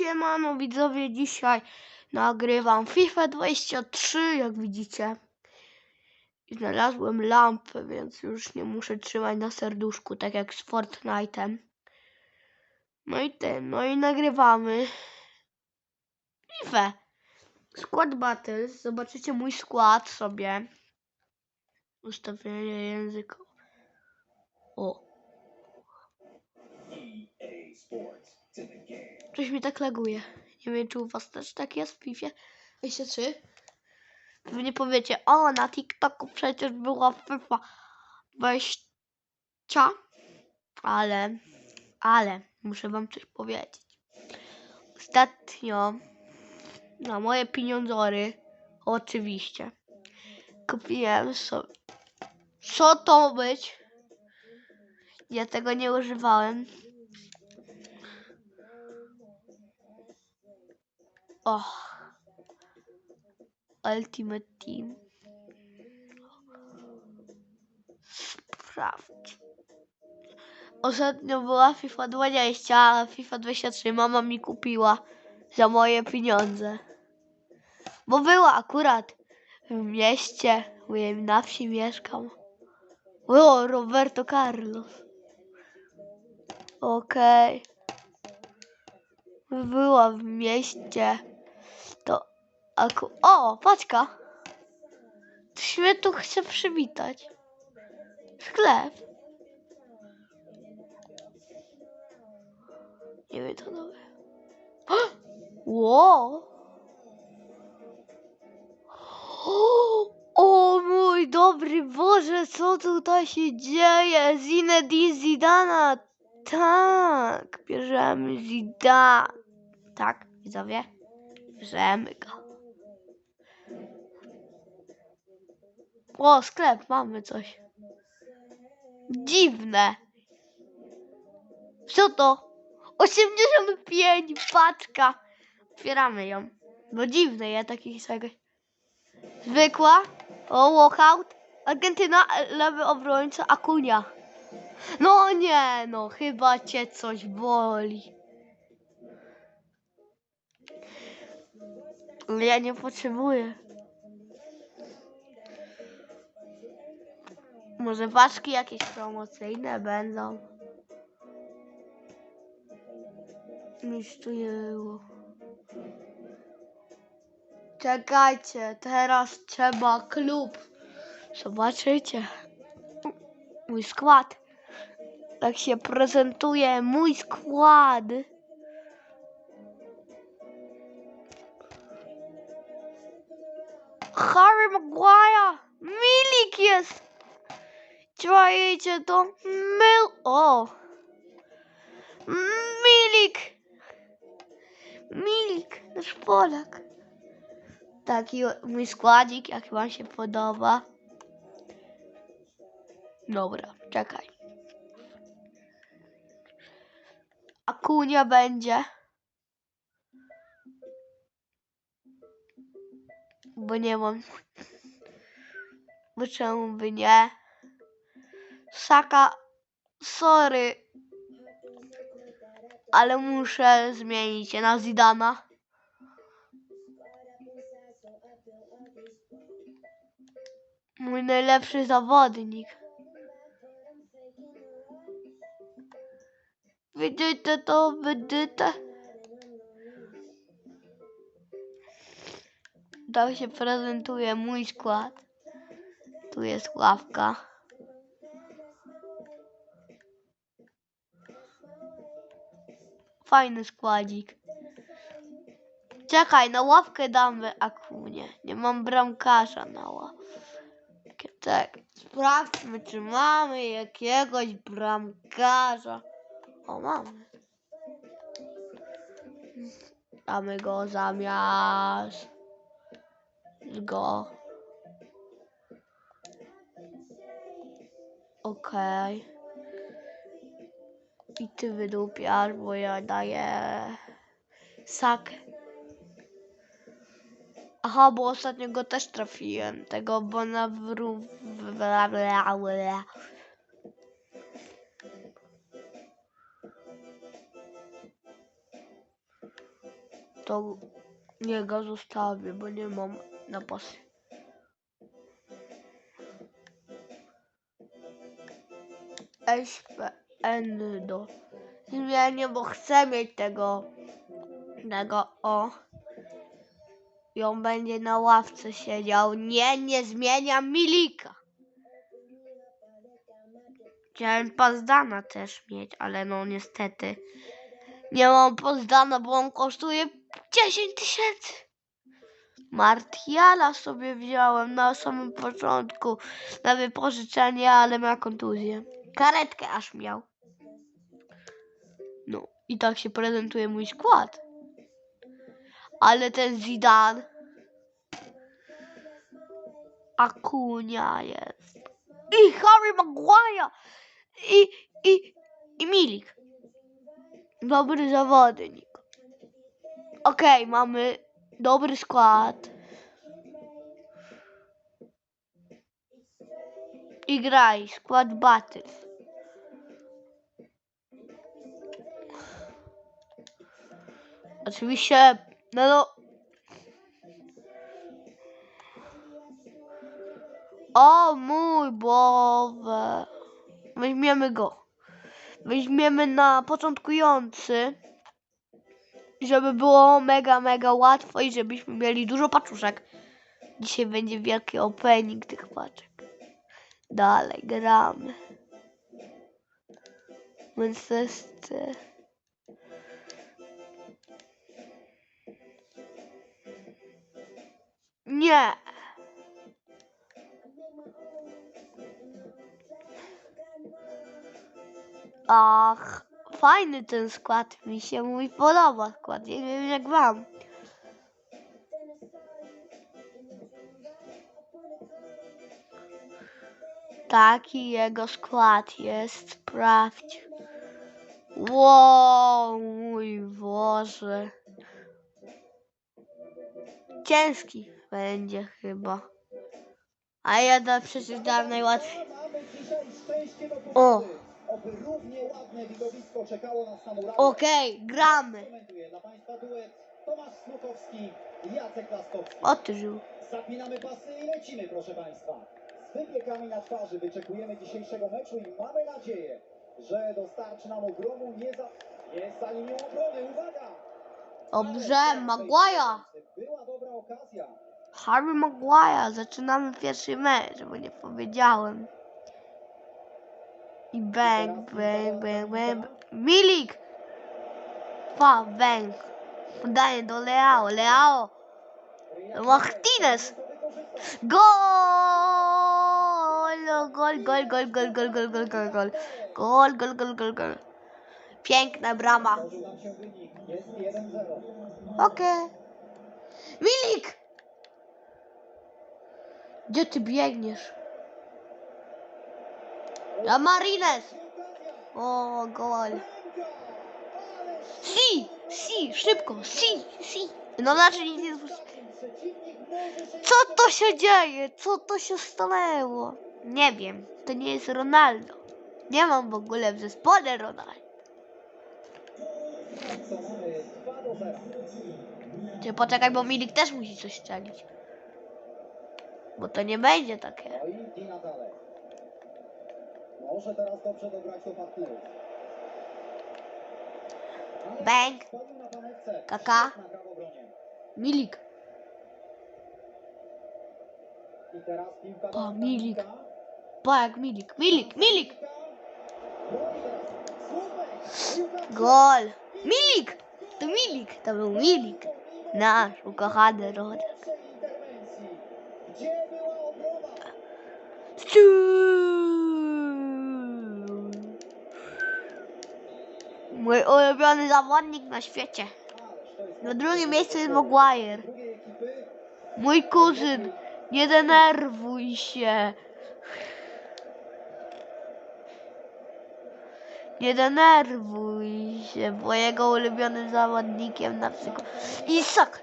Siemano widzowie, dzisiaj nagrywam FIFA 23, jak widzicie. I znalazłem lampę, więc już nie muszę trzymać na serduszku, tak jak z Fortnite'em. No i ten, no i nagrywamy FIFA. Skład Battles, zobaczycie mój skład sobie. Ustawienie języka. O. Coś mi tak laguje. Nie wiem, czy u was też tak jest w FIFA 23. Pewnie powiecie, o, na TikToku przecież była FIFA 20. Ale, ale, muszę wam coś powiedzieć. Ostatnio, na moje pieniądzory, oczywiście, kupiłem sobie. Co to być? Ja tego nie używałem. O. Ultimate Team. Sprawdź. Ostatnio była FIFA 20, a FIFA 23 mama mi kupiła za moje pieniądze. Bo była akurat w mieście, ja na wsi mieszkam. O, Roberto Carlos. Okej. Była w mieście. To. O, paczka. Ktoś mnie tu chce przywitać. Sklep. Nie wiem, to nowe. Ło! O mój dobry Boże, co tutaj się dzieje? Zinedine Zidana. Tak, bierzemy Zidane. Tak, widzowie? Bierzemy go. O, sklep, mamy coś. Dziwne. Co to? 85 paczka. Otwieramy ją. Bo dziwne, ja takich czegoś. Zwykła. O, walkout. Argentyna, lewy obrońca, Akunia. No nie, no chyba cię coś boli. Ja nie potrzebuję. Może paczki jakieś promocyjne będą. Nic tu. Czekajcie, teraz trzeba klub. Zobaczycie. Mój skład. Jak się prezentuje mój skład. Harry Maguire! Milik jest! Czajcie to? Mil... O! Milik! Milik, nasz Polak. Taki mój składzik, jak wam się podoba. Dobra, czekaj. Akunia będzie. Bo nie mam. Bo czemu by nie? Saka, sorry. Ale muszę zmienić się na Zidana. Mój najlepszy zawodnik. Widzicie to, widzicie? Tak się prezentuje mój skład. Tu jest ławka. Fajny składzik. Czekaj, na ławkę damy Akunie. Nie mam bramkarza na ławkę. Tak, sprawdźmy, czy mamy jakiegoś bramkarza. O, mamy. Damy go zamiast go. Okej. I ty wydupiasz, bo ja daję sak. Aha, bo ostatnio go też trafiłem. Tego bla, bla. to nie go zostawię, bo nie mam na pasy. SPN do zmienię, bo chcę mieć tego tego o i on będzie na ławce siedział. Nie, nie zmieniam Milika. Chciałem Pazdana też mieć, ale no niestety nie mam Pazdana, bo on kosztuje 10 tysięcy. Martiala sobie wziąłem na samym początku na wypożyczenie, ale ma kontuzję. Karetkę aż miał. I tak się prezentuje mój skład. Ale ten Zidane Akunia jest. I Harry Maguire. I, i, i Milik. Dobry zawodnik. Okej, mamy dobry skład. I graj, skład Battles. Oczywiście, no no. O mój Boże. Weźmiemy go. Weźmiemy na początkujący. Żeby było mega, mega łatwo i żebyśmy mieli dużo paczuszek. Dzisiaj będzie wielki opening tych paczek. Dalej, gramy. Manchester. Nie. Ach, fajny ten skład. Mi się mój podoba skład. Nie wiem jak wam. Taki jego skład jest. Sprawdź. Wow, mój Boże. Ciężki będzie chyba. A ja da przecież dam najłatwiej. O. Okej, gramy. Jacek Laskowski. Otyżył. Zapinamy pasy i lecimy, proszę Państwa. Z wypiekami na twarzy wyczekujemy dzisiejszego meczu i mamy nadzieję, że dostarczy nam ogromu nie za... Jest za linią obrony, uwaga! Dobrze, Maguire. Była dobra okazja. Harry Maguire. Zaczynamy pierwszy mecz, bo nie powiedziałem. I bang, bang, bang, bang. Milik! Pa, bang. Podaję do Leao. Leao. Martinez. Gol! Gol, gol, gol, gol, gol, gol, gol, gol, gol. Gol, gol, gol, gol, gol. Piękna brama. Złożył nam się wynik. Jest 1-0. Okej. Milik! Gdzie ty biegniesz? La Marines! O, gol. Si! Si! Szybko! Si! Si! No znaczy nic nie Co to się dzieje? Co to się stanęło? Nie wiem. To nie jest Ronaldo. Nie mam w ogóle w zespole Ronaldo. Co mamy 2 do 0. Ty poczekaj, bo Milik też musi coś strzelić. Bo to nie będzie takie. Może teraz dobrze dograć do partnerów. Bęk. Kaka. Milik. Pa, Milik. Pa, jak Milik. Milik, Milik. Gol. Milik. To Milik. To był Milik. Nasz ukochany rodak. Mój ulubiony zawodnik na świecie. Na drugim miejscu jest Maguire. Mój kuzyn. Nie denerwuj się. Nie denerwuj się, bo jego ulubionym zawodnikiem na przykład Isak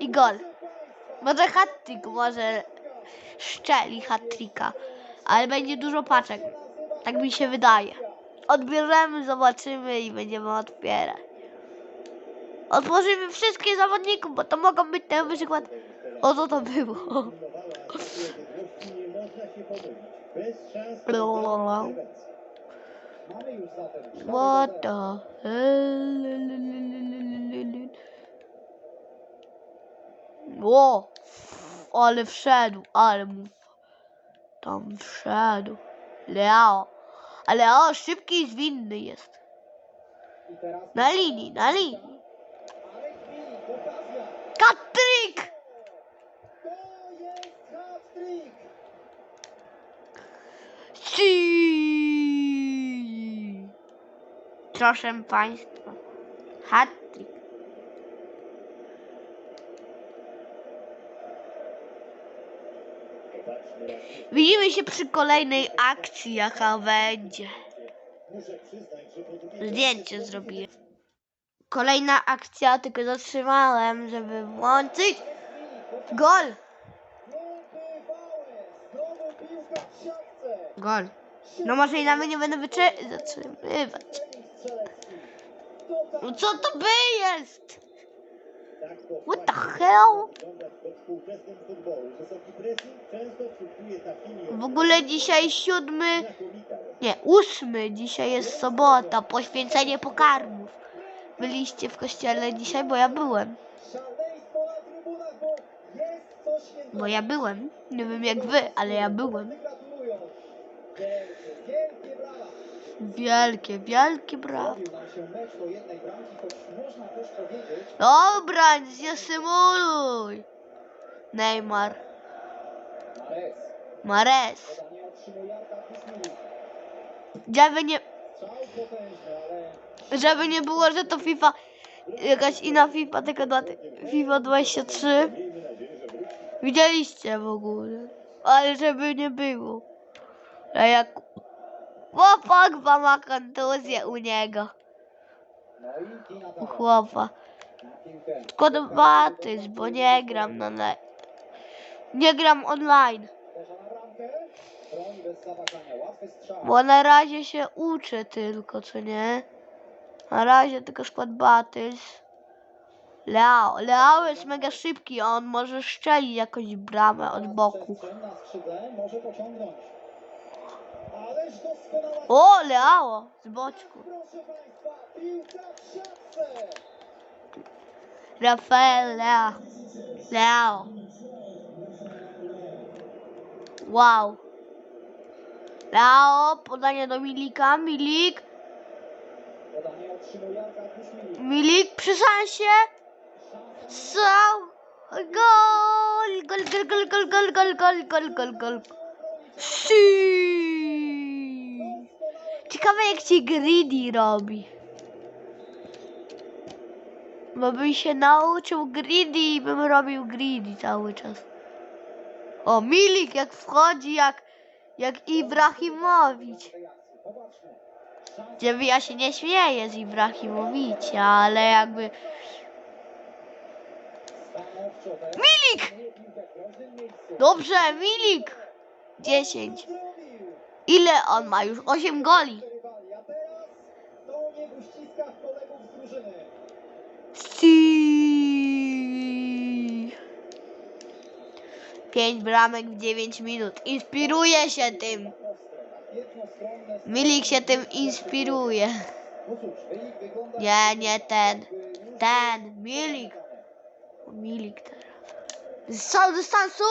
i gol. Może hat-trick, może szczeli hat-tricka, ale będzie dużo paczek. Tak mi się wydaje. Odbierzemy, zobaczymy i będziemy odbierać. Otworzymy wszystkie zawodników, bo to mogą być ten przykład. O co to było? What the hell? Wow, ale wszedł, ale mu tam wszedł. Leo. A Leo szybki i zwinny jest. Na linii, na linii. Katrik! Si! Proszę Państwa. Hat Widzimy się przy kolejnej akcji, jaka będzie. Zdjęcie zrobię. Kolejna akcja, tylko zatrzymałem, żeby włączyć. Gol! Gol. No może i nawet nie będę wyczy-. No co to by jest? What the hell? W ogóle dzisiaj siódmy, nie, ósmy, dzisiaj jest sobota, poświęcenie pokarmów. Byliście w kościele dzisiaj, bo ja byłem. Bo ja byłem. Nie wiem jak wy, ale ja byłem. Wielkie, wielkie brawo. Dobra, nie symuluj. Neymar. Mares. Żeby nie... Żeby nie było, że to FIFA... Jakaś inna FIFA, tylko dla FIFA 23. Widzieliście w ogóle. Ale żeby nie było. A jak o, Pogba ma kontuzję u niego. U chłopa. Batys, bo nie gram na... Ne... Nie gram online. Bo na razie się uczę tylko, co nie? Na razie tylko skład Batys. Leo. Leo jest mega szybki, on może strzelić jakąś bramę od boku. O, Leo! Z boczku. Rafael Leo. Leo. Wow. Leo, podanie do Milika. Milik. Milik. Przy szansie. Strzał. Gol. Gol, gol, gol, gol, gol, gol, gol, gol, gol, gol. Si. Ciekawe jak ci greedy robi. Bo bym się nauczył greedy i bym robił greedy cały czas. O, Milik jak wchodzi jak, jak Ibrahimowicz. tej akcji. Popatrzmy. Szansa Gdzie ja się nie śmieję z Ibrahimowicza, ale jakby... Milik! Dobrze, Milik! 10. Ile on ma już? 8 goli. Si. 5 bramek w 9 minut. Inspiruje się tym. Milik się tym inspiruje. Nie, nie ten. Ten, Milik. Milik teraz. Z dystansu?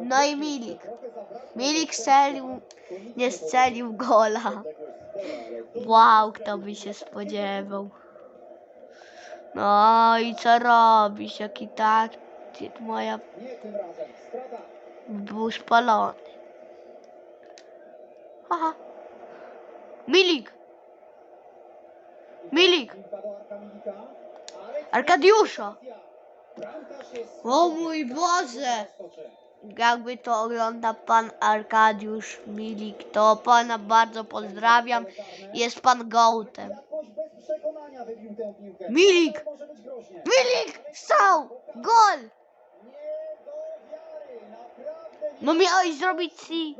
No i Milik. Milik strzelił, nie strzelił gola. Wow, kto by się spodziewał. No i co robisz? Jaki tak? Moja był spalony. Aha. Milik! Milik! Arkadiusza! O mój Boże! jakby to ogląda pan Arkadiusz Milik, to pana bardzo pozdrawiam. Jest pan gołtem. Milik! Milik! Stał! Gol! No miałeś zrobić si.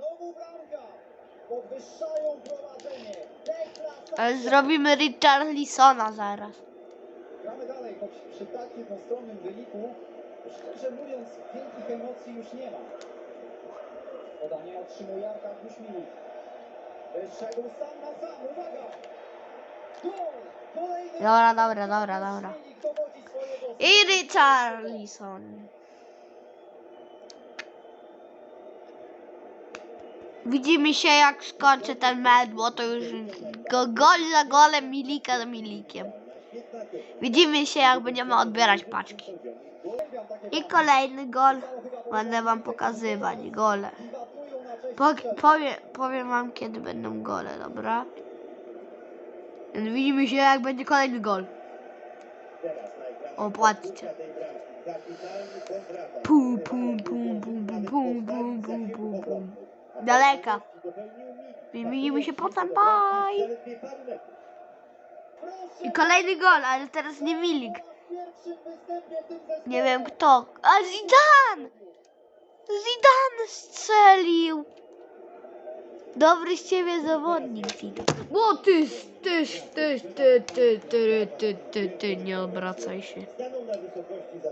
Ale zrobimy Richarlisona zaraz. Gramy dalej, choć przy tak jednostronnym wyniku szczerze mówiąc, wielkich emocji już nie ma. Podanie otrzymuje Arkadiusz Milik. Wyszedł sam na sam, uwaga! Gol! Kolejny Dobra, dobra, dobra, dobra. I Richarlison. Widzimy się jak skończy ten mecz, bo to już go, gol za golem, milika za milikiem. Widzimy się jak będziemy odbierać paczki. I kolejny gol. Będę wam pokazywać gole. Powiem, powiem wam kiedy będą gole, dobra? Widzimy się jak będzie kolejny gol. O. Pum, pum, pum, pum, pum, pum, pum, pum, pum, pum. Daleka. Widzimy się potem, bye! I kolejny gol, ale teraz nie Milik. Nie wiem kto. A Zidane! Zidane strzelił! Dobry z ciebie zawodnik, Zidane. O ty, ty, ty, ty, ty, ty, ty, ty, ty, nie obracaj się.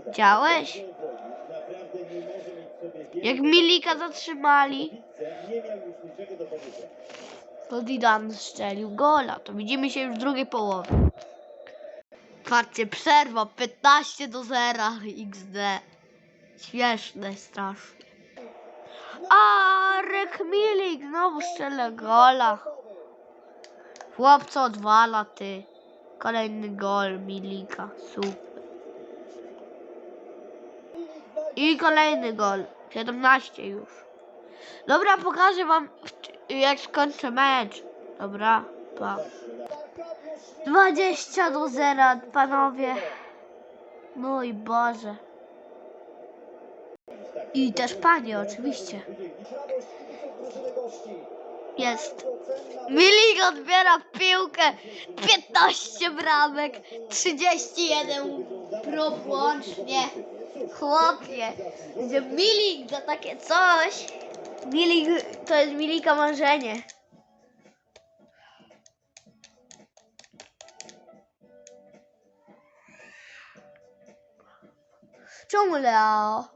Widziałeś? Jak Milika zatrzymali, to Zidane strzelił gola. To widzimy się już w drugiej połowie. Patrzcie, przerwa 15 do 0 XD. Śmieszne strasznie. Arek Milik znowu strzela gola. Chłopco odwala ty. Kolejny gol Milika. Super. I kolejny gol. 17 już. Dobra, pokażę wam jak skończę mecz. Dobra, pa. Arkadiusz 20 do 0, panowie. Mój Boże. I też panie, oczywiście. Jest. Milik odbiera piłkę. 15 bramek. 31 prób łącznie. Chłopie. Że Milik za takie coś. Milik to jest Milika marzenie. Czemu Leo?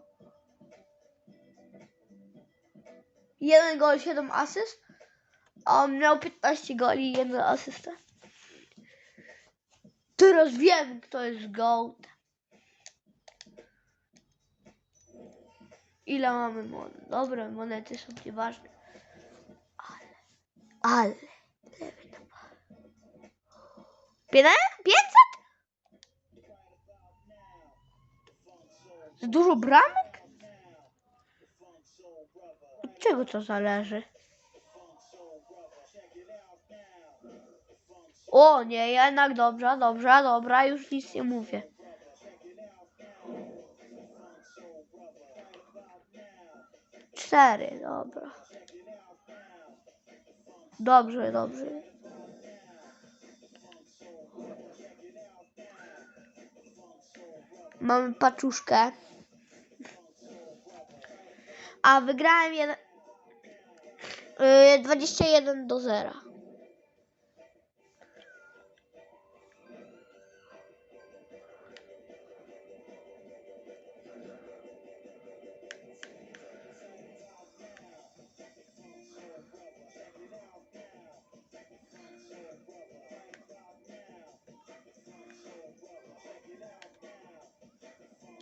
Jeden gol, 7 asyst. On miał 15 goli i jedną asystę. Teraz wiem, kto jest GOAT. Ile mamy monet? Dobre, monety są nieważne. Ale, ale. Pięć? 500? Za dużo bramek? Od czego to zależy? O nie, jednak dobrze, dobrze, dobra, już nic nie mówię. Cztery, dobra. Dobrze, dobrze. Mamy paczuszkę. A wygrałem jeden, yy, 21 do 0.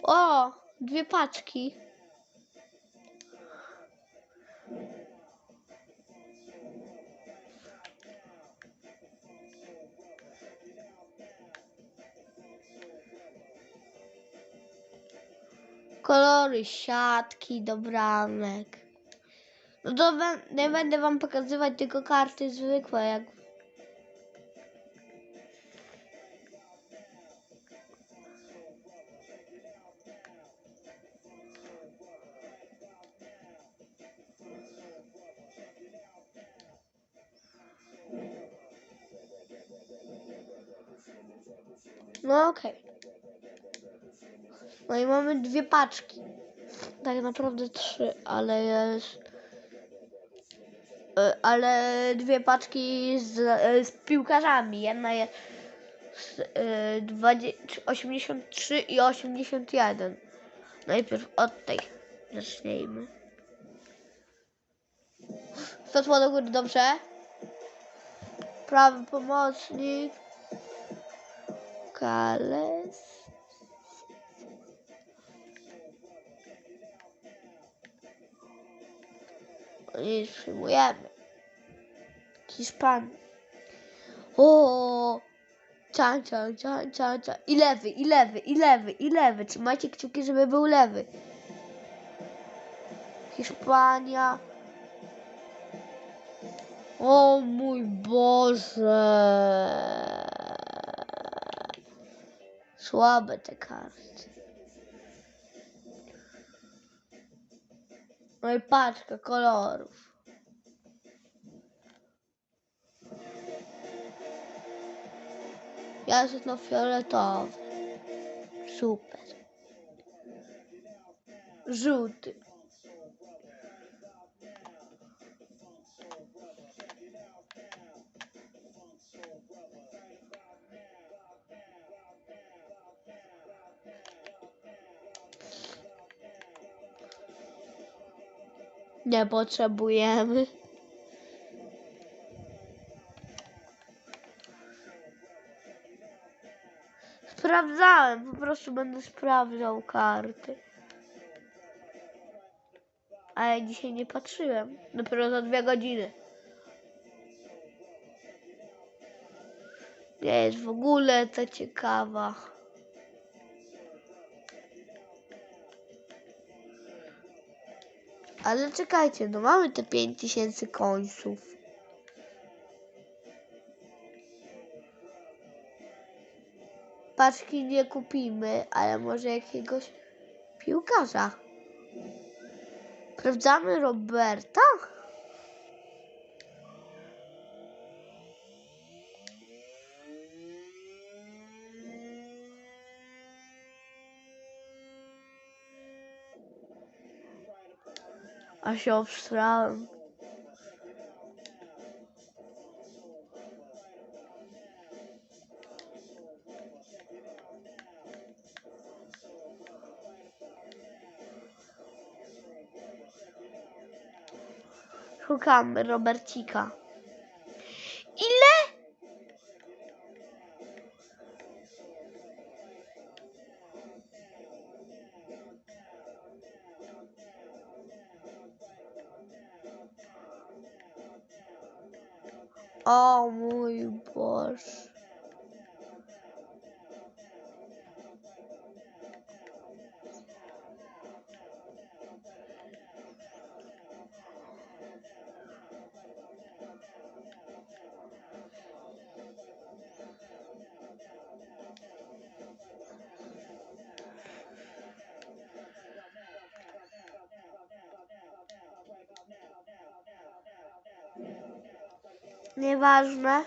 O, dwie paczki. Siatki do bramek. No to nie będę wam pokazywać tylko karty zwykłe, jak No okej. No i mamy dwie paczki. Tak naprawdę trzy, ale jest. e, Ale dwie paczki z, e, z piłkarzami. Jedna jest 20, 83 i 81. Najpierw od tej zacznijmy. Statła do góry, dobrze? Prawy pomocnik. Kales. I przyjmujemy. Hiszpan. O! Cian, cian, cian, cian, cian. I lewy, i lewy, i lewy, i lewy. Trzymajcie kciuki, żeby był lewy. Hiszpania. O mój Boże. Słabe te karty. No i paczka kolorów. Jasno-fioletowy. Super. Żółty. Nie potrzebujemy. Sprawdzałem, po prostu będę sprawdzał karty. Ale dzisiaj nie patrzyłem. Dopiero za dwie godziny. Nie jest w ogóle ta ciekawa. Ale czekajcie, no mamy te 5000 końców. Paczki nie kupimy, ale może jakiegoś piłkarza. Sprawdzamy Roberta? A się. Szukamy Robercika. O Nieważne.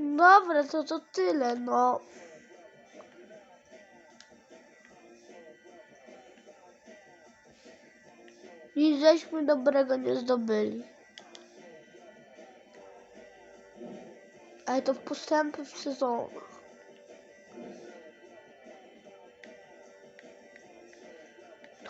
Dobra, to to tyle, no. Nic żeśmy dobrego nie zdobyli. Ale to postępy w sezonach.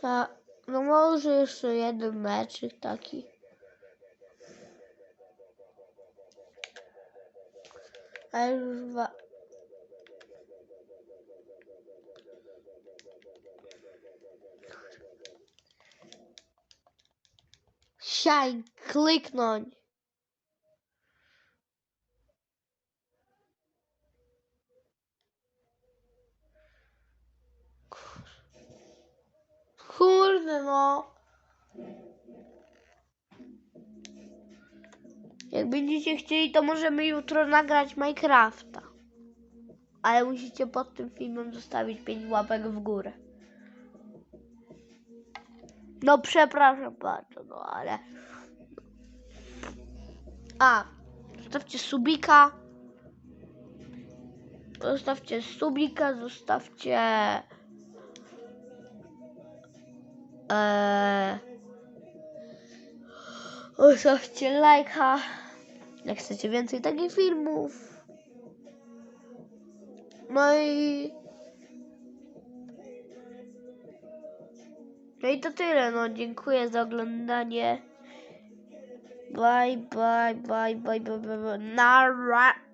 Ta, no może jeszcze jeden meczyk taki. A już dwa. Siaj, kliknąć. Naprawdę, no. Jak będziecie chcieli, to możemy jutro nagrać Minecrafta. Ale musicie pod tym filmem zostawić 5 łapek w górę. No przepraszam bardzo, no ale... A, zostawcie subika. Zostawcie subika, zostawcie... Eee, zostawcie lajka. Jak chcecie więcej takich filmów. No i... No i to tyle, no dziękuję za oglądanie. Bye, bye, bye, bye, bye, bye, bye. Nara.